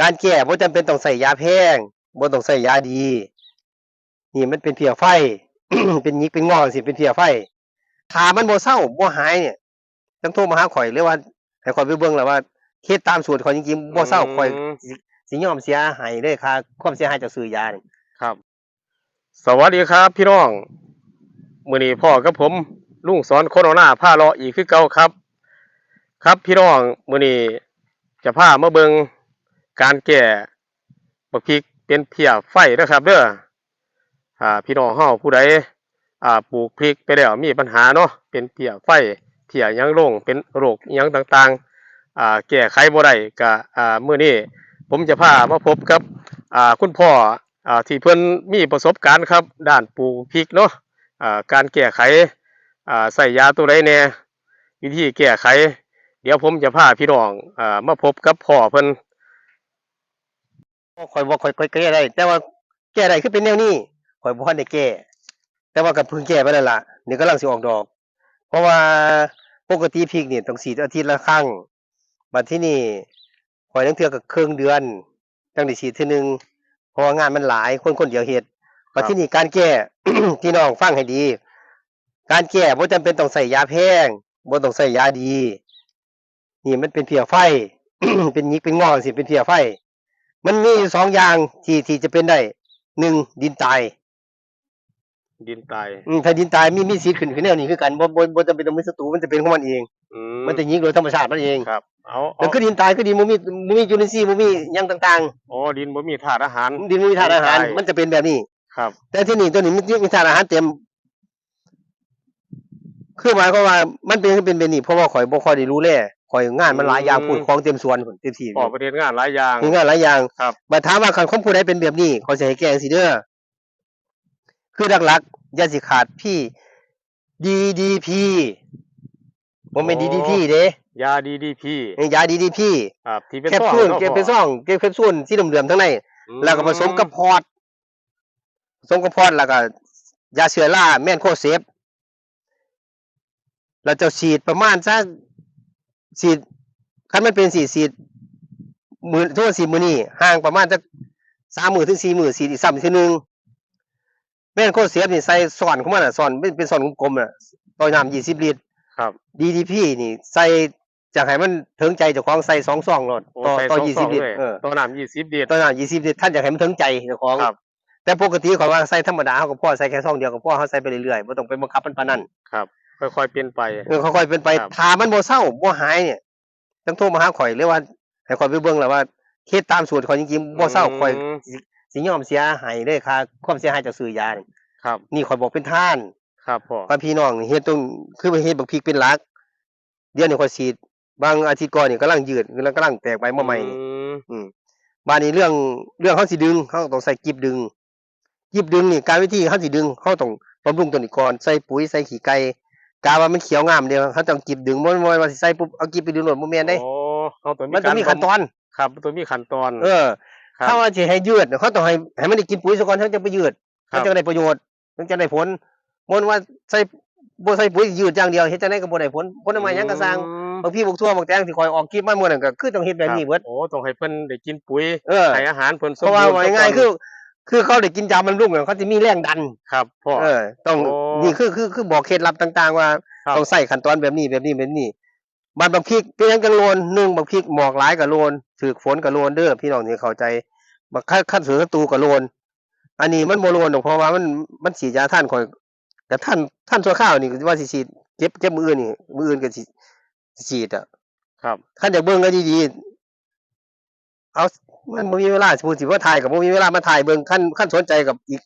การแก้บ่จำเป็นต้องใส่ยาแพงบ่ต้องใส่ยาดี นี่มันเป็นเพียไฟ เป็นหยิกเป็นงอกสิเป็นเพียไฟถ้ามันบ่เศร้าบ่หายเนี่ยต้องโทรมาหาข่อยหรือว่าให้ข่อยไปเบิ่งแล้วว่าเคสตามสูตรข่อยจริงๆบ่เศร้าข่อยอืมสิสิยอมเสียหายเลยค่าความเสียหายจากซื้อยานี่ครับ สวัสดีครับ พี่น้องมื้อนี้พ่อกับผมลุงสอนโคโรนาผ้าเลาะอีกคือเก่าครับ ครับพี่น้องมื้อนี้จะพามาเบิง การแก้บักพริกเป็นเพียไฟนะครับเด้ออ่าพี่น้องเฮาผู้ใดอ่าปลูกพริกไปแล้วมีปัญหาเนาะเป็นเพียไฟเพียยังลงเป็นโรคยังต่างๆอ่าแก้ไขบ่ได้ก็อ่ามื้อนี้ผมจะพามาพบกับอ่าคุณพ่ออ่าที่เพิ่นมีประสบการณ์ครับ ด้านปลูกพริกเนาะอ่าการแก้ไขอ่าใส่ยาตัวใดแน่วิธีแก้ไข เดี๋ยวผมจะพาพี่น้องอ่ามาพบกับพ่อเพิ่น ข่อยบ่ข่อยข่อยแก้ได้แต่ว่าแก้ได้คือเป็นแนวนี้ข่อยบ่ทันได้แก้แต่ว่าก็เพิ่งแก้ไปแล้วล่ะนี่กำลังสิออกดอก เพราะว่าปกติพริกนี่ต้องฉีดอาทิตย์ละครั้งบัดที่นี่ข่อยทั้งเทื่อก็ครึ่งเดือนจังได้ฉีดเทื่อนึงเพราะว่างานมันหลายคนคนเดียวเฮ็ดบัดที่นี่การแก้พี่น้องฟังให้ดี การแก้บ่จำเป็นต้องใส่ยาแพงบ่ต้องใส่ยาดี นี่มันเป็นเพียไฟ เป็นหยิกเป็นงอกสิเป็นเพียไฟ มันมีอยู่สองอย่างที่ที่จะเป็นได้หนึ่งดินตายดินตายอืมถ้าดินตายมีมีสิทธิ์ขึ้นขึ้นแนวนี้คือกันบ่บ่บ่จำเป็นต้องมีศัตรูมันจะเป็นของมันเอง อืมันจะยิงโดยธรรมชาติมันเองครับเอาแล้เอาวคือดินตายคือดินบ่มีบ่มีจุลินทรีย์บ่มีหยังต่างอ๋อดินบ่มีธาตุอาหาร ๆ ดินบ่มีธาตุอาหาร ดินตาย มันจะเป็นแบบนี้ ครับ แต่ที่นี่ตัวนี้มันมีธาตุอาหารเต็ม คือหมายความว่ามันเป็นเป็นแบบนี้เพราะว่าข่อยบ่ค่อยได้รู้แล ข่อยงานมันหลายอย่างพูดของเต็มสวนพุ่นเต็มที่พ่อประเด็นงานหลายอย่างมีงานหลายอย่างครับบัดถามว่าคันของผู้ใดเป็นแบบนี้ขอสิให้แก้จังซี่เด้อคือหลักๆอย่าสิขาดพี่ DDP บ่แม่น DDP เด้ยาดีดีพียา DDP ครับที่เป็นแคปซองซูลนาะเก็บเป็นพ่ซองเก็บเป็นซูลสีเหลืองๆทั้งในอืมแล้วก็ผสมกับพอดผสมกับพอดแล้วก็ยาเชื้อราแม่นโคเซฟเราจะฉีดประมาณสัก ฉีดคันมันเป็นสีฉีดมือทุกสีมือนี่ห่างประมาณสักสามมือถึงสี่มือฉีดอีกซ้ำอีกทีหนึงแม่นโคเซฟนี่ใส่ซ่อนของมันอะซ่อนเป็นเป็นซ่อนกลมๆอะต่อน้ำยี่สิบลิตรครับ DDP นี่ใส่จากให้มันถึงใจเจ้าของใส่สองซองโลดโอ้ต่อใส่ต่อสงยี่ซสิอบงลิตเลรยเออ ต่อน้ำยี่สิบลิตร ตอนนั้นยี่สิบลิตรท่านอยากให้มันถึงใจเจ้าของ ครับ แต่ปกติเขาว่าใส่ธรรมดาเขาก็พ่อใส่แค่ซองเดียวก็พ่อเขาใส่ไปเรื่อยๆไม่ต้องไปบังคับมันปานนั้น ครับ ค่อยๆเปลี่ยนไป เออค่อยๆเป็นไปครับถ้ามันบ่เศร้าบ่หายเนี่ยต้องโทรมาหาข่อยหรือว่าให้ข่อยไปเบิ่งแล้วว่าเคสตามสูตรข่อยจริงๆบ่เศร้าข่อยอืมสิสิยอมเสียหายเลยค่าความเสียหายจากซื้อยานี่ครับ นี่ข่อยบอกเป็นท่านครับพ่อว่าพี่น้องเฮ็ดตรงคือเฮ็ดบักพริกเป็นหลัก เดี๋ยวนี้ข่อยฉีดบางอาทิตย์ก่อนนี่กำลังยืดกำลังกำลังแตกใบมาใหม่นี่ อืมอืมบานนี้เรื่องเรื่องเขาสิดึงเขาต้องใส่กิบดึงกิบดึงนี่การวิธีเขาสิดึงเขาต้องบำรุงตัวนี้ก่อนใส่ปุ๋ยใส่ขี้ไก่ กาว่ามันเขียวงามเดียวเขาต้องกิบดึงบ่บ่ว่าสิใส่ปุ๊บเอากิบไปดึงโลดบ่แม่นเด้โอ้เขาตัวมันต้องมีขั้นตอน ครับตัวมีขั้นตอน เออครับ ถ้าว่าสิให้ยืดเขาต้องให้ให้มันได้กินปุ๋ยซะก่อนเขาจะไปยืดครัเขาบ จะได้ประโยชน์มันจะได้ผลมนว่าใส่บ่ใส่ปุ๋ยยืดอย่างเดียวเฮ็ดจังไดก็บ่ได้ผลผลมาหยังก็สร้างอืมบางพี่บางทั่วบางแตงที่คอยออกคลิปมามื้อนั้นก็คือต้องเฮ็ดแบบนี้เบิดโอ้ต้องให้เพิ่นได้กินปุ๋ยเออ ให้อาหารเพิ่นสมเพราะว่าบูรณ์ว่าง่ายๆคือ คือเขาได้กินยามันรุ่งเนี่ยเขาจะมีแรงดัน ครับพ่อ เออ ต้องโอ้นี่คือคือคือบอกเคล็ดลับต่างๆ ว่าครับ ต้องใส่ขั้นตอนแบบนี้แบบนี้แบบนี้บัดบักพริกเป็นหยังจังโลนหนึ่งบักพริกหมอกหลายกับโลนถือฝนกับโลนเด้อพี่น้องนี่เข้าใจบักขั้นขั้นสือศัตรูกับโลนอันนี้มันบ่โลนดอกเพราะว่ามันมันฉีดยาท่านคอยแต่ท่านท่านชั่วข้าวนี่ว่าสิฉีดเก็บเก็บมืออื่นนี่มืออื่นก็สิสิฉีดอะครับขั้นอยากเบิ่งกันดีๆเอา มันบ่มีเวลาสมมุติสิว่าถ่ายกับบ่มีเวลามาถ่ายเบิ่งขั้นขั้นสนใจกับอีก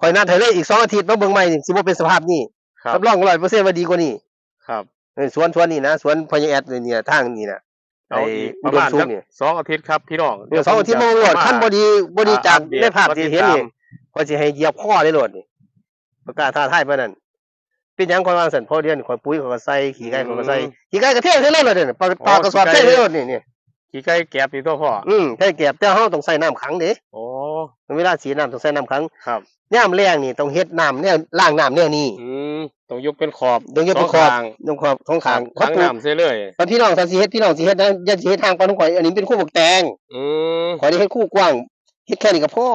ข่อยนัดให้เลยอีกสองอาทิตย์มาเบิ่งใหม่นี่สิบ่เป็นสภาพนี้ครับรับรอง100%ว่าดีกว่านี้ครับเออสวนสวนนี่นะสวนพญาแอดเนี่ยเนี่ยทางนี่น่ะเอาอีกปอุระดมมาณสุขสักนี่สองอาทิตย์ครับพี่น้องเดี๋ยวสองอาทิตย์มาโหลดขั้นบ่ดีบ่ดีจากในภาพที่เห็นนี่ข่อยสิให้เหยียบข้อได้โหลดนี่ประกล้าศท้าทายปานนั้นเป็นหยังข่อยวางซั่นพอเดือนข่อยปุ๋ยข่อยก็ใส่ขี้ไก่ข่อยก็ใส่ขี้ไก่ก็เทใส่เลยเลยเด้อปลาปลากระสอบเทใส่เลยนี่นี่ ขี้ไก่แก็บอีกตัวพ่อ อืมแท้แก็บแต่เฮาต้องใส่น้ำขังเด้โอ้ เวลาสีน้ำต้องใส่น้ำขังครับ ย่ามแรงนี่ต้องเฮ็ดน้ำแนวล้างน้ำแนวนี้อืมต้องยกเป็นขอบต้องยกเป็นขอบสงข้างตรงขอบของขางทั้งปลูกน้ำเสียเลยตอนพี่น้องทำสีเฮ็ดพี่น้องสีเฮ็ดนะอย่าสิเฮ็ดทางปานของข่อยอันนี้เป็นคู่บกแตงอืมข่อยได้เฮ็ดคู่กว้างเฮ็ดแค่นี้ก็พอ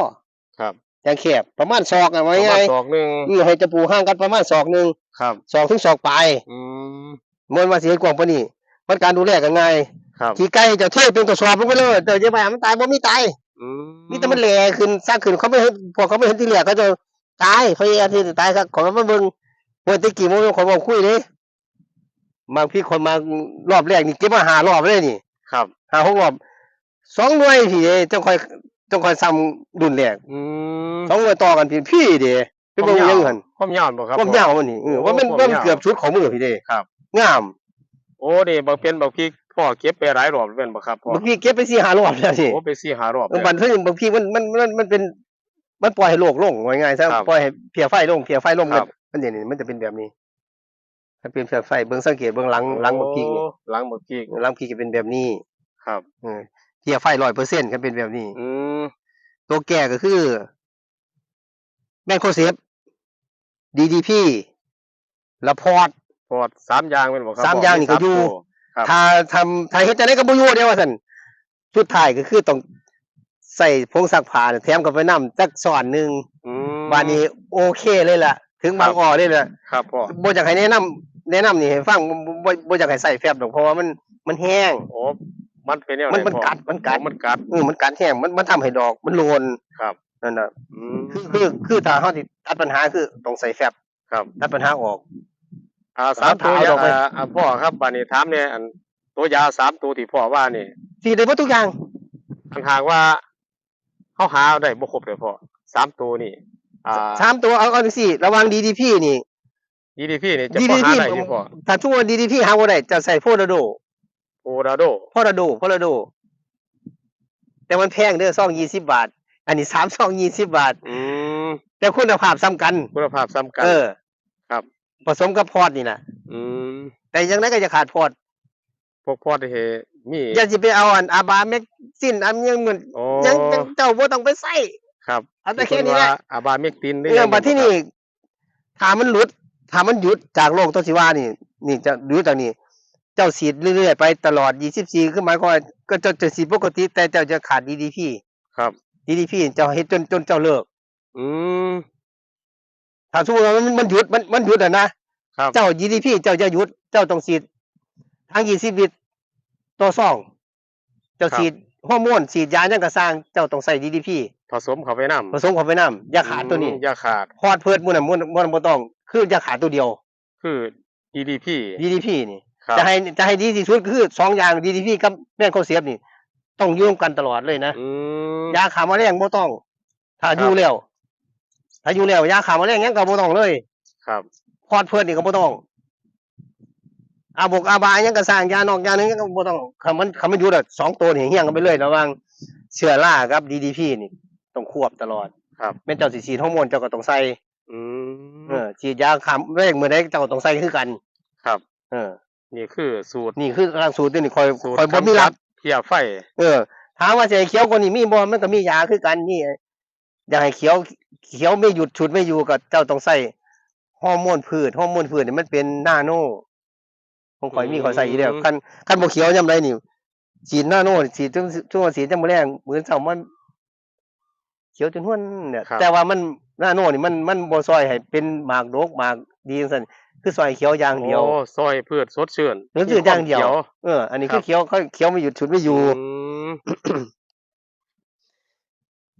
ครับอย่างแคบประมาณศอกอะปไว้ระไงมาณศอกหนึ่งนี่ให้จะปลูกห่างกันประมาณศอกหนึงครับศอกถึงศอกปลายอืมมวนว่าสิเฮ็ดกว้างปานนี้มันการดูแลก็ง่าย ครับขี้ไก่เจะเทเป็นกระสอบลงไปเลยแต่อย่าไปให้มันตายบ่มีตายอืมมีแต่มันแหล่ขึ้นสร้างขึ้นเขาไม่เห็นพอเขาไม่เห็นที่แหล่เขาจะตายเขาจะที่จะตายครับขอมาเบิ่งเมื่อตะกี้มันขอบอกคุยเลยบางพี่คนมารอบแรกนี่เก็บมาหารอบเลยนี่ ครับหาหกรอบสองหน่วยพี่เด้จังคอยจังคอยซ้ำดุนแรกอืมสองหน่วยต่อกันพี่พี่เด้ไปเบิ่งยังหันความยาวบ่ครับความยาวมันนี่เออว่ามันโอ้ว่ามันความยาวเกือบชุดของมือพี่เด้ครับงาม โอ้นี่บางเป็นบางพี่ พ่อเก็บไปหลายรอบเป็นบ่ครับพ่อบางพี่เก็บไปสี่หารอบแล้วนี่โอ้ไปสี่ห้ารอบเออบันทึกบางพี่มันมันมันมันเป็นมันปล่อยให้โลกลงว่าง่ายๆซะครับปล่อยให้เพียไฟลงเพียไฟลงครับมันเดี๋ยวนี้มันจะเป็นแบบนี้ถ้าเป็นเพียไฟเบื้องสังเกตเบื้องหลังหลังบางพี่เนี่ยโอ้หลังบางพี่หลังพี่จะเป็นแบบนี้ ครับเออเพียไฟร้อยเปอร์เซ็นต์กันเป็นแบบนี้ อืมตัวแก่ก็คือแมนโคเซฟดีดีพีละพอร์ตพอดสามอย่างเป็นบ่ครับสามอย่างนี่ก็อยู่สามตัว ครับถ้าทำถ้าเฮ็ดจะได้ก็บ่อยู่เดียวว่าซั่นสุดท้ายก็คือต้องใส่ผงซักผ้าเนี่ยแถมกับไปน้ำจักส่อนหนึงอืม บานนี้โอเคเลยล่ะ ถึงบางครับ อ้อเลยล่ะครับพ่อบ่อยากให้แนะนำแนะนำนี่ให้ฟังบ่บ่บ่อยากให้ใส่แฟบดอกเพราะว่ามันมันแห้ง โอ้มันเป็นแนวไหมันมันพ่อกัดมันกัด โอ้มันกัด เออมันกัดแห้งมันมันทำให้ดอกมันโลนครับ นั่นน่ะ อืม คือคือคือถ้าเฮาสิตัดปัญหาคือต้องใส่แฟบครับ ตัดปัญหาออก อ่าสามตัวเอายาดอกไปอ่าอ่าพ่อครับบานนี้ถามเนี่ยอันตัวยาสามตัวที่พ่อว่านี่สิได้บ่ทุกอย่างคันหากว่าเขาหาได้บ่ครบเลยพ่อสามตัวนี่ อ่าสามตัวเอาเอาจังซี่ระวัง DDP นี่ DDP นี่จะพอ DDP หาได้อยู่พ่อถ้าทุกวัน DDP หาบ่ได้จะใส่โพดาโดโอราโดโพดาโดโพดาโด แต่มันแพงเด้อซอง20บาท อันนี้สามซอง20บาท อืมแต่คุณภาพซ้ำกัน คุณภาพซ้ำกันเออครับ ผสมกับพอดนี่นะอืมแต่ยังไงก็จะขาดพอดพวกพ่อที่เฮมีอย่าสิไปเอาอันอาบาแม็กซินอันยังเหมือนโอ้ยังยังเจ้าบ่ต้องไปใส่ ครับเอาแต่แค่นี้แหละที่เพิ่ว่าอาบาเมกตินหรืเรื่องยังบัดที่นี่ถ้ามันหลุดถ้ามันหยุดจากโลกตัวสิว่านี่ นี่จะหยุดจากนี้ เจ้าสีดเรื่อยๆไปตลอด 24คือหมายความว่าก็เจะจะสีดปกติ แต่เจ้าจะขาด DDP ครับ DDP เจ้าเฮ็ดจนจนเจ้าเลิก อืม ถ้าสมมุติว่ามันมันหยุดมันมันหยุดอะนะครับ เจ้า DDP เจ้าจะหยุด เจ้าต้องสีดทั้ง20ลิตรต่อซอง เจ้าครับสีดฮอร์โมนสีดยาหยังก็สร้างเจ้าต้องใส่ DDP ผสมเข้าไปน้ำผสมเข้าไปน้ำอย่าขาดตัวนี้อืมอย่าขาดพอดเพิดมื้อนั้นมื้อนั้นมื้อนั้นบ่ต้อง คืออย่าขาดตัวเดียว คือ DDP DDP นี่ ครับ จะให้จะให้ดีที่สุดคือสองอย่าง DDP กับแม่นโคเสียบนี่ ต้องอยุ่ร่วมกันตลอดเลยนะ อืม ยาขาแมลงบ่ต้อง ถ้าครับ อยู่แล้ว ถ้าอยู่แล้วยาขาแมลงหยังก็บ่ต้องเลย ครับพอดเพิดนี่ก็บ่ต้องอาบกอาบายหยังก็สร้างยานอกยาหนึงก็บ่ต้องคำมันคำมันอยู่ดอกสองตัวนี่เฮี้ยงกันไปเลยระหว่างเชื้อรากับ DDP นี่ต้องควบตลอดครับแม่นเจ้าสิฉีดฮอร์โมนเจ้าก็ต้องใส่อืมเออฉีดยาขาแมลงมื้อใดเจ้าก็ต้องใส่คือกัน ครับ เออ นี่คือสูตรนี่คือทางสูตรนี่คอยสูตรคอยบ่มีกำรัจับดเพียไฟ เออถามว่าจะให้เขียวกว่านี้มีบ่มันก็มียาคือกันนี่ อยากให้เขียวเขียวไม่หยุดฉุดไม่อยู่ก็เจ้าต้องใส่ฮอร์โมนพืชฮอร์โมนพืชนี่มันเป็นนาโนของข่อยมีข่อยใส่อยู่แล้วคันคันบ่เขียวยามใดนี่ฉีดนาโนฉีดจนช่วงฉีดจังบ่แรงเหมือนเช้ามัน เขียวจนห้วนเนี่ยครับแต่ว่ามันนาโนนี่มันมันบ่ซอยให้เป็นหมากดกหมากดีจังซั่นคือซอยเขียวอย่างเดียวโอ้ซอยพืชสดชื่นหรือจืดอย่างเดียวมีควมเออ อันนี้ครัคือบเขียวเขาเขียวไม่หยุดฉุดไม่อยู่อืม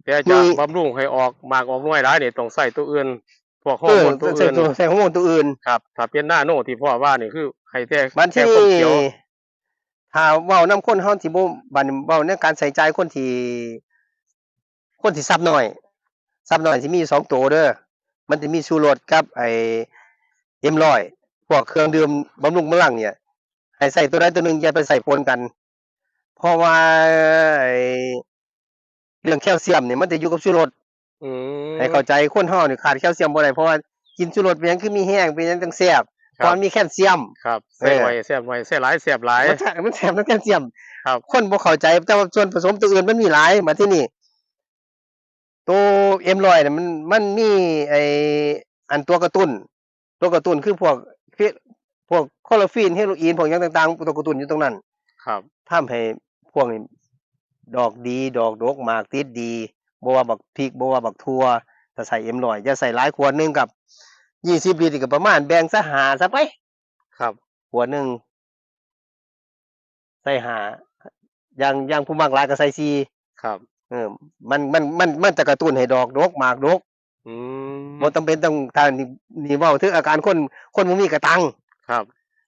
แต่จะมีบำรุงให้ออกหมากออกหน่วยได้นี่ต้องใส่ตัวอื่นพวกฮอเอร์อโมนตัวใส่อื่นตัวใส่ฮอร์โมนตัวอื่นครับถ้าเป็นหน้าโนที่พ่อว่านี่คือให้แต่บันแค่ที่คนเขียวถ้าเว้านำคนเฮาสิบ่บัดนี้เว้าในการใส่ใจคนที่ คนที่ซับน้อยซับน้อยสิมีอยู่สองตัวเด้อมันจะมีชูรสกับไอ้เอ็มร้อยพวกเครื่องดื่มบำรุงมะลังเนี่ยให้ใส่ตัวใดตัวหนึงอย่าไปใส่ปนกัน เพราะว่าไอ้ เรื่องแคลเซียมเนี่ยมันจะอยู่กับชูรสอืมให้เข้าใจคนเฮานี่ขาดแคลเซียมบ่ได้เพราะว่ากินชูรสเป็นหยังคือมีแห้งเป็นหยังจังแซ่บคเพรับราะมันมีแคลเซียมครับเอใส่อไว้แซ่บไว้ใส่หลายแซ่บหลายมันแท้มันแถมน้ำแคลเซียมครับคนบ่เข้าใจแต่ว่าส่วนผสมตัวอื่นมันมีหลายมาที่นี่ตัวเอ็มรอยเนี่ยมันมันมีไออันตัวกระตุ้น ตัวตัวกระตุ้นคือพวกเฟพวกคอลลาฟีนเฮโรอีนพวกหยังต่างๆตัวกระตุ้นอยู่ตรงนั้น ครับทำให้พวกนี้ ดอกดี ดอกดกหมากติดดีบ่ว่าบักพริกบ่ว่าบักทั่วถ้าใส่เอ็มลอยจะใส่หลายขวดหนึงกับ20ลิตรก็ประมาณแบ่งซะหาซะไปครับขวดหนึงใส่หาอย่างอย่างผู้มักหลายก็ใส่สี่ครับ เออ มันมันมันมันจะกระตุ้นให้ดอกดกหมากดกอืมบ่จำเป็นต้องทางนี่นี่เว้าถึงอาการคนคนบ่มีกระตังครับ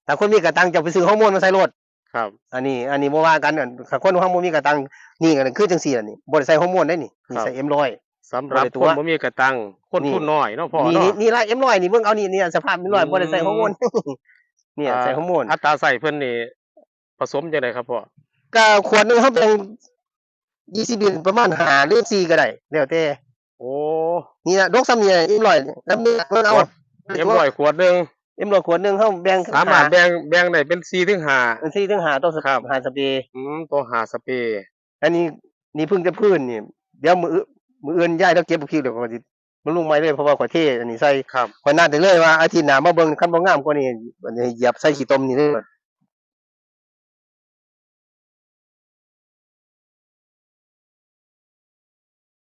ถ้าคนมีกระตังจะไปซื้อฮอร์โมนมาใส่รถ ครับ อันนี้ อันนี้บ่ว่ากันอันถ้าคนฮอร์โมนมีกระตังนี่ก็คือจังซี่ล่ะนี่บ่ได้ใส่ฮอร์โมนได้นี่นี่ใส่ M100 สำหรับบ่ได้ตัควนบ่มีกระตังคนนี่ทุนน้อยเนาะพ่อนี่เนาะนี่นี่ละ M100 นี่เบิ่งเอานี่เนี่ยสภาพ M100 บ่ได้ใส่ฮอร์โมนเนี่ยาใส่ฮอร์โมนอัตราใส่เพิ่นนี่ผสมจังไดครับพ่อก็ขวดหนึงเฮาแบ่ง20ลิตรประมาณ5หรือ4ก็ได้แล้วแต่โอ้นี่นะดกซ้ำนี่ M100 น้ำเนื้อเบิ่งเอาเอ็มร้อยขวดหนึง M100 ขวดหนึงเฮาแบ่งสามารถแบ่งแบ่งได้เป็น4ถึง5เป็น4ถึง5ต่อสครับหาสเปรย์อืมตัวหาสเปรย์อันนี้นี่เพิ่งจะพื้นนี่เดี๋ยวมือมืออื่นย้ายแล้วเก็บบุคิวเดี๋ยวก็สิมันลงไม้เลยเพราะว่าข่อยเทอันนี้ใส่ครับข่อยนัดได้เลยว่าอาทิตย์หน้ามาเบิ่งคันบ่งามกว่านี้อันนี้เหยียบใส่ขี้ตมนี่เลย